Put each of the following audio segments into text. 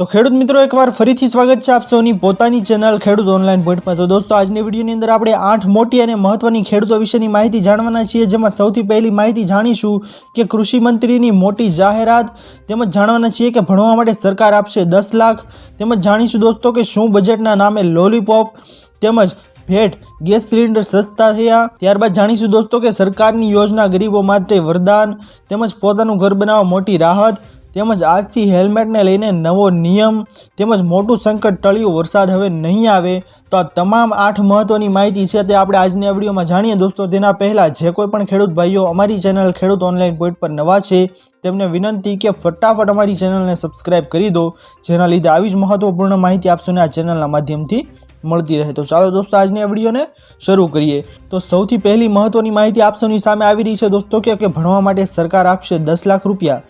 તો ખેડૂત મિત્રો, એકવાર ફરીથી સ્વાગત છે આપ સૌની પોતાની ચેનલ ખેડૂત ઓનલાઈન પોઈન્ટમાં તો દોસ્તો, આજની વિડીયોની અંદર આપણે આઠ મોટી અને મહત્વની ખેડૂતો વિશેની માહિતી જાણવાના છીએ, જેમાં સૌથી પહેલી માહિતી જાણીશું કે કૃષિ મંત્રીની મોટી જાહેરાત, તેમજ જાણવાના છીએ કે ભણવા માટે સરકાર આપશે દસ લાખ, તેમજ જાણીશું દોસ્તો કે શું બજેટના નામે લોલીપોપ તેમજ ભેટ, ગેસ સિલિન્ડર સસ્તા થયા. ત્યારબાદ જાણીશું દોસ્તો કે સરકારની યોજના ગરીબો માટે વરદાન, તેમજ પોતાનું ઘર બનાવવા મોટી રાહત તેમજ આજથી હેલ્મેટને લઈને નવો નિયમ તેમજ મોટું સંકટ ટળ્યું, વરસાદ હવે નહીં આવે. તો આ તમામ આઠ મહત્વની માહિતી છે તે આપણે આજની આ વિડીયોમાં જાણીએ. દોસ્તો, તેના પહેલાં જે કોઈ પણ ખેડૂત ભાઈઓ અમારી ચેનલ ખેડૂત ઓનલાઈન પોઈન્ટ પર નવા છે, તેમને વિનંતી કે ફટાફટ અમારી ચેનલને સબસ્ક્રાઇબ કરી દો. જેના લીધે આવી જ મહત્વપૂર્ણ માહિતી આપશોને આ ચેનલના માધ્યમથી મળતી રહે. તો ચાલો દોસ્તો, આજની આ વિડીયોને શરૂ કરીએ. તો સૌથી પહેલી મહત્વની માહિતી આપશોની સામે આવી રહી છે દોસ્તો કે ભણવા માટે સરકાર આપશે દસ લાખ રૂપિયા.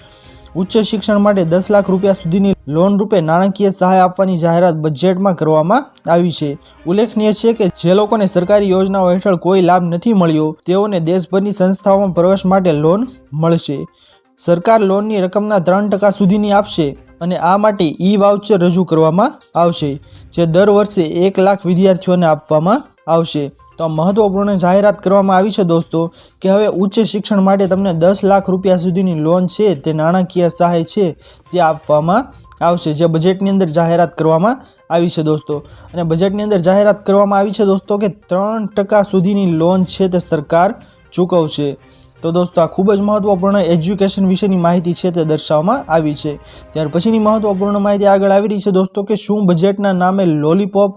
ઉચ્ચ શિક્ષણ માટે દસ લાખ રૂપિયા સુધીની લોન રૂપે નાણાકીય સહાય આપવાની જાહેરાત બજેટમાં કરવામાં આવી છે. ઉલ્લેખનીય છે કે જે લોકોને સરકારી યોજનાઓ હેઠળ કોઈ લાભ નથી મળ્યો, તેઓને દેશભરની સંસ્થાઓમાં પ્રવેશ માટે લોન મળશે. સરકાર લોનની રકમના ત્રણ ટકા સુધીની આપશે અને આ માટે ઈ વાઉચર રજૂ કરવામાં આવશે, જે દર વર્ષે એક લાખ વિદ્યાર્થીઓને આપવામાં આવશે. તો મહત્વપૂર્ણ જાહેરાત કરવામાં આવી છે દોસ્તો કે હવે ઉચ્ચ શિક્ષણ માટે તમને દસ લાખ રૂપિયા સુધીની લોન છે, તે નાણાકીય સહાય છે, તે આપવામાં આવશે, જે બજેટની અંદર જાહેરાત કરવામાં આવી છે દોસ્તો. અને બજેટની અંદર જાહેરાત કરવામાં આવી છે દોસ્તો કે ત્રણ ટકા સુધીની લોન છે તે સરકાર ચૂકવશે. તો દોસ્તો આ ખૂબ જ મહત્વપૂર્ણ એજ્યુકેશન વિશેની માહિતી છે તે દર્શાવવામાં આવી છે. ત્યાર પછીની મહત્વપૂર્ણ માહિતી આગળ આવી રહી છે દોસ્તો કે શું બજેટના નામે લોલીપોપ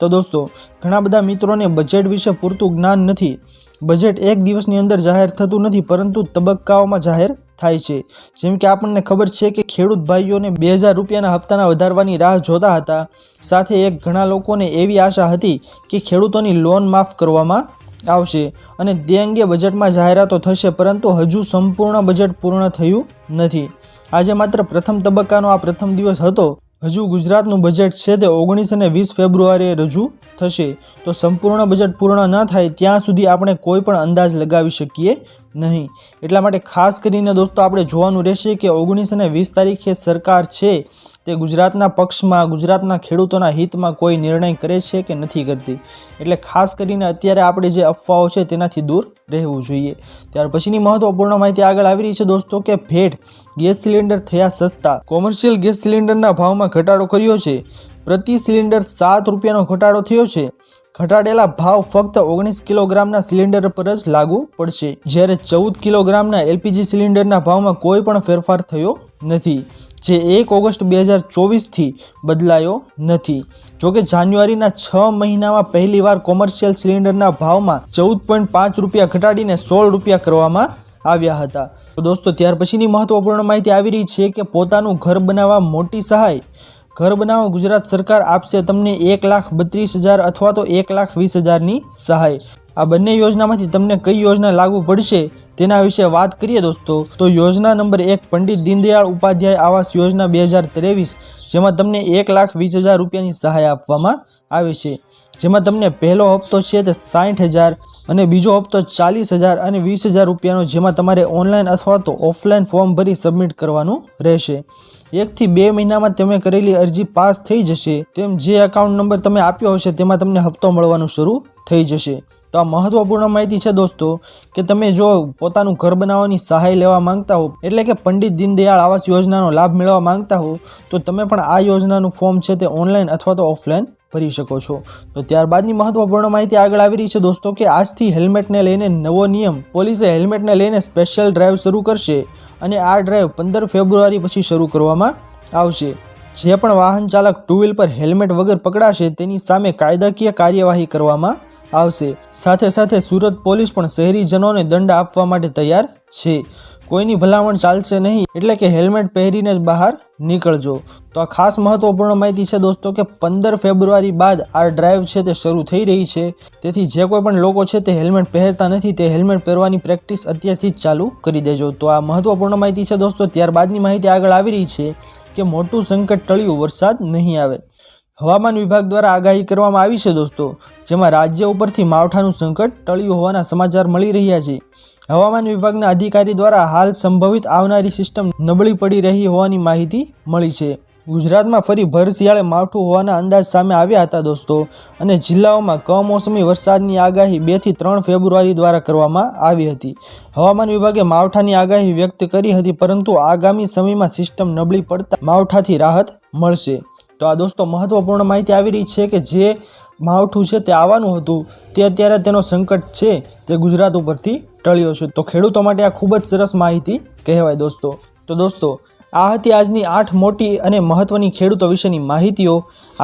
તો દોસ્તો, ઘણા બધા મિત્રોને બજેટ વિશે પૂરતું જ્ઞાન નથી. બજેટ એક દિવસની અંદર જાહેર થતું નથી, પરંતુ તબક્કાઓમાં જાહેર થાય છે. જેમ કે આપણને ખબર છે કે ખેડૂત ભાઈઓને બે હજાર રૂપિયાના હપ્તાના વધારવાની રાહ જોતા હતા. સાથે એક ઘણા લોકોને એવી આશા હતી કે ખેડૂતોની લોન માફ કરવામાં આવશે અને તે અંગે બજેટમાં જાહેરાતો થશે, પરંતુ હજુ સંપૂર્ણ બજેટ પૂર્ણ થયું નથી. આજે માત્ર પ્રથમ તબક્કાનો આ પ્રથમ દિવસ હતો. હજુ ગુજરાતનું બજેટ છે તે ઓગણીસ અને વીસ ફેબ્રુઆરીએ રજૂ થશે. તો સંપૂર્ણ બજેટ પૂર્ણ ન થાય ત્યાં સુધી આપણે કોઈ પણ અંદાજ લગાવી શકીએ નહીં. એટલા માટે ખાસ કરીને દોસ્તો, આપણે જોવાનું રહેશે કે ઓગણીસ અને વીસ તારીખે સરકાર છે તે ગુજરાતના પક્ષમાં, ગુજરાતના ખેડૂતોના હિતમાં કોઈ નિર્ણય કરે છે કે નથી કરતી? એટલે ખાસ કરીને અત્યારે આપણે જે અફવાઓ છે તેનાથી દૂર રહેવું જોઈએ. ત્યાર પછીની મહત્વપૂર્ણ માહિતી આગળ આવી રહી છે દોસ્તો કે ભેટ ગેસ સિલિન્ડર થયા સસ્તા. કોમર્શિયલ ગેસ સિલિન્ડરના ભાવમાં ઘટાડો કર્યો છે. પ્રતિ સિલિન્ડર સાત રૂપિયાનો ઘટાડો થયો છે. ઘટાડેલા ભાવ ફક્ત ઓગણીસ કિલોગ્રામના સિલિન્ડર પર જ લાગુ પડશે. જ્યારે ચૌદ કિલોગ્રામના એલપીજી સિલિન્ડરના ભાવમાં કોઈ પણ ફેરફાર થયો નથી, જે એક ઓગસ્ટ બે હજાર ચોવીસથી બદલાયો નથી. જોકે જાન્યુઆરીના છ મહિનામાં પહેલીવાર કોમર્શિયલ સિલિન્ડરના ભાવમાં ચૌદ પોઈન્ટ પાંચ રૂપિયા ઘટાડીને સોળ રૂપિયા કરવામાં આવ્યા હતા. તો દોસ્તો, ત્યાર પછીની મહત્વપૂર્ણ માહિતી આવી રહી છે કે પોતાનું ઘર બનાવવા મોટી સહાય ઘર બનાવો ગુજરાત સરકાર આપશે તમને એક લાખ બત્રીસ હજાર અથવા તો એક લાખ વીસ હજારની સહાય. આ બંને યોજનામાંથી તમને કઈ યોજના લાગુ પડશે તેના વિશે વાત કરીએ દોસ્તો. તો યોજના નંબર એક પંડિત દીનદયાળ ઉપાધ્યાય આવાસ યોજના બે હજાર ત્રેવીસ, જેમાં તમને એક લાખ વીસ હજાર રૂપિયાની સહાય આપવામાં આવે છે. જેમાં તમને પહેલો હપ્તો છે તે સાઠ હજાર અને બીજો હપ્તો ચાલીસ હજાર અને વીસ હજાર રૂપિયાનો, જેમાં તમારે ઓનલાઈન અથવા તો ઓફલાઈન ફોર્મ ભરી સબમિટ કરવાનું રહેશે. એકથી બે મહિનામાં તમે કરેલી અરજી પાસ થઈ જશે, તેમ જે એકાઉન્ટ નંબર તમે આપ્યો હશે તેમાં તમને હપ્તો મળવાનું શરૂ થઈ જશે. તો આ મહત્વપૂર્ણ માહિતી છે દોસ્તો, કે તમે જો પોતાનું ઘર બનાવવાની સહાય લેવા માંગતા હો, એટલે કે પંડિત દીનદયાળ આવાસ યોજનાનો લાભ મેળવવા માંગતા હો, તો તમે પણ આ યોજનાનું ફોર્મ છે તે ઓનલાઈન અથવા તો ઓફલાઈન ભરી શકો છો. તો ત્યારબાદની મહત્વપૂર્ણ માહિતી આગળ આવી રહી છે દોસ્તો, કે આજથી હેલ્મેટને લઈને નવો નિયમ, પોલીસે હેલ્મેટને લઈને સ્પેશિયલ ડ્રાઈવ શરૂ કરશે અને આ ડ્રાઈવ પંદર ફેબ્રુઆરી પછી શરૂ કરવામાં આવશે. જે પણ વાહન ચાલક ટુ વ્હીલ પર હેલ્મેટ વગર પકડાશે, તેની સામે કાયદાકીય કાર્યવાહી કરવામાં આવશે. સાથે સાથે સુરત પોલીસ પણ શહેરીજનોને દંડ આપવા માટે તૈયાર છે. કોઈની ભલામણ ચાલશે નહીં એટલે કે હેલ્મેટ પહેરીને જ બહાર નીકળજો. તો આ ખાસ મહત્વપૂર્ણ માહિતી છે દોસ્તો કે પંદર ફેબ્રુઆરી બાદ આ ડ્રાઈવ છે તે શરૂ થઈ રહી છે. તેથી જે કોઈ પણ લોકો છે તે હેલ્મેટ પહેરતા નથી, તે હેલ્મેટ પહેરવાની પ્રેક્ટિસ અત્યારથી જ ચાલુ કરી દેજો. તો આ મહત્વપૂર્ણ માહિતી છે દોસ્તો, ત્યારબાદની માહિતી આગળ આવી રહી છે કે મોટું સંકટ ટળ્યું, વરસાદ નહીં આવે. હવામાન વિભાગ દ્વારા આગાહી કરવામાં આવી છે દોસ્તો, જેમાં રાજ્ય ઉપરથી માવઠાનું સંકટ ટળ્યું હોવાના સમાચાર મળી રહ્યા છે. હવામાન વિભાગના અધિકારી દ્વારા હાલ સંભવિત આવનારી સિસ્ટમ નબળી પડી રહી હોવાની માહિતી મળી છે. ગુજરાતમાં ફરી ભર શિયાળે માવઠું હોવાના અંદાજ સામે આવ્યા હતા દોસ્તો, અને જિલ્લાઓમાં કમોસમી વરસાદની આગાહી બેથી ત્રણ ફેબ્રુઆરી દ્વારા કરવામાં આવી હતી. હવામાન વિભાગે માવઠાની આગાહી વ્યક્ત કરી હતી, પરંતુ આગામી સમયમાં સિસ્ટમ નબળી પડતા માવઠાથી રાહત મળશે. તો આ દોસ્તો મહત્વપૂર્ણ માહિતી આવી રહી છે કે જે માવઠું છે તે આવવાનું હતું, તે અત્યારે તેનો સંકટ છે, તે ગુજરાત ઉપરથી ટળ્યો છે. તો ખેડૂતો માટે આ ખૂબ જ સરસ માહિતી કહેવાય દોસ્તો. તો દોસ્તો આ હતી આજની આઠ મોટી અને મહત્વની ખેડૂતો વિશેની માહિતીઓ.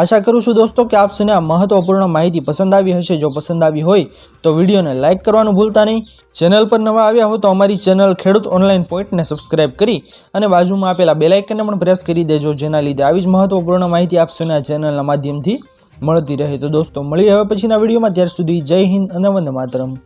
આશા કરું છું દોસ્તો કે આપ સૌને આ મહત્વપૂર્ણ માહિતી પસંદ આવી હશે. જો પસંદ આવી હોય તો વિડીયોને લાઇક કરવાનું ભૂલતા નહીં. ચેનલ પર નવા આવ્યા હો તો અમારી ચેનલ ખેડૂત ઓનલાઈન પોઈન્ટને સબસ્ક્રાઇબ કરી અને બાજુમાં આપેલા બેલાઇકનને પણ પ્રેસ કરી દેજો, જેના લીધે આવી જ મહત્વપૂર્ણ માહિતી આપ સૌને આ ચેનલના માધ્યમથી મળતી રહે. તો દોસ્તો મળી હવે પછીના વિડીયોમાં. ત્યાર સુધી જય હિન્દ અને વંદે માતરમ.